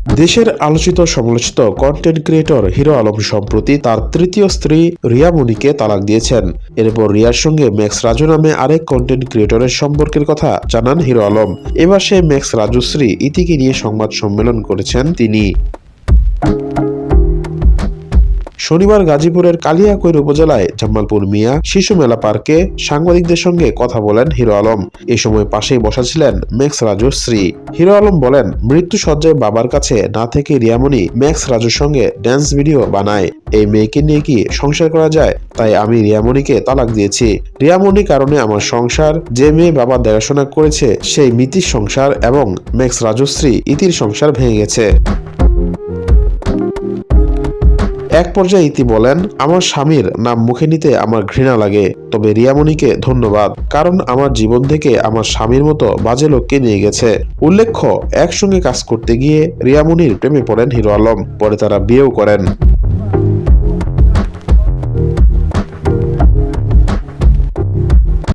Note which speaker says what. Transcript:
Speaker 1: দেশের আলোচিত সমালোচিত কন্টেন্ট ক্রিয়েটর হিরো আলম সম্প্রতি তার তৃতীয় স্ত্রী রিয়া মনিকে তালাক দিয়েছেন। এরপর রিয়ার সঙ্গে ম্যাক্স রাজু নামে আরেক কন্টেন্ট ক্রিয়েটরের সম্পর্কের কথা জানান হিরো আলম। এবার সে ম্যাক্স রাজুশ্রী ইতিকে নিয়ে সংবাদ সম্মেলন করেছেন তিনি। শনিবার গাজীপুরের কালিয়াকৈর উপজেলায় জামালপুর মিয়া শিশু মেলা পার্কে সাংবাদিকদের সঙ্গে কথা বলেন হিরো আলম। এ সময় পাশেই বসা ছিলেন ম্যাক্স রাজুর স্ত্রী। হিরো আলম বলেন, মৃত্যু সজ্জায় বাবার কাছে না থেকে রিয়ামণি ম্যাক্স রাজুর সঙ্গে ড্যান্স ভিডিও বানায়। এই মেয়েকে নিয়ে কি সংসার করা যায়? তাই আমি রিয়ামণিকে তালাক দিয়েছি। রিয়ামণি কারণে আমার সংসার, যে মেয়ে বাবা দেখাশোনা করেছে, সেই মিতির সংসার এবং ম্যাক্স রাজশ্রী ইতির সংসার ভেঙে গেছে। এক পর্যায়ে ইতি বলেন, আমার স্বামীর নাম মুখে নিতে আমার ঘৃণা লাগে, তবে রিয়ামণিকে ধন্যবাদ, কারণ আমার জীবন থেকে আমার স্বামীর মতো বাজে লোককে নিয়ে গেছে। উল্লেখ্য, একসঙ্গে কাজ করতে গিয়ে রিয়ামণির প্রেমে পড়েন হিরো আলম, পরে তারা বিয়েও করেন।